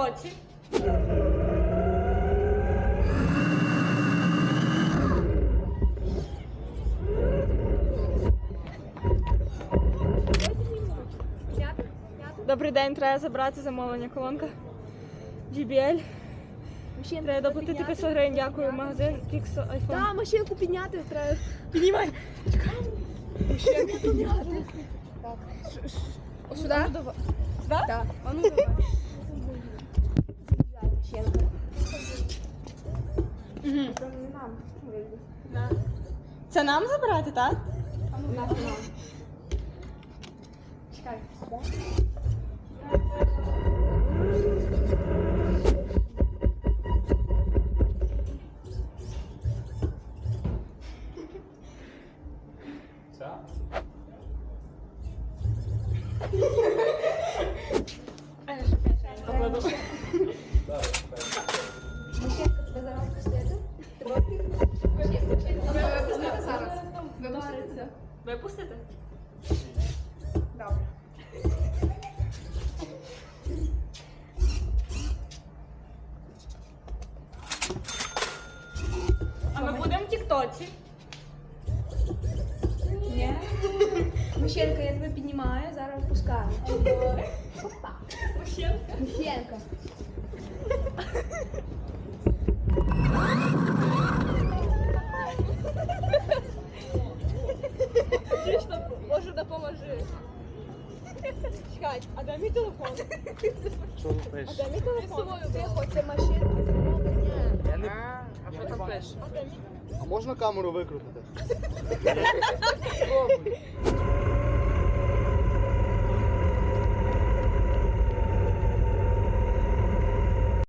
Тіктоці. Добрий день, треба забрати замовлення. Колонка JBL. Треба доплатити 500 гривень, дякую. Магазин Pixel iPhone. Та, машинку підняти треба. Піднімай. Машинку підняти. Сюди? Да? Так. А ну давай. Це нам забирати, так? Чекай. Машинка Випустити. Випустити? Добре. А ми будемо в Тіктоці. Ні. Мужчинка, я тебе піднімаю, зараз опускаю. Опа. Мужчинка. Мужчинка. Боже. Чекай, а дай мій телефон? Що ти пишеш? Де мій телефон? Тихо, це машинка. Я не... А що там пишеш? А можна камеру викрутити?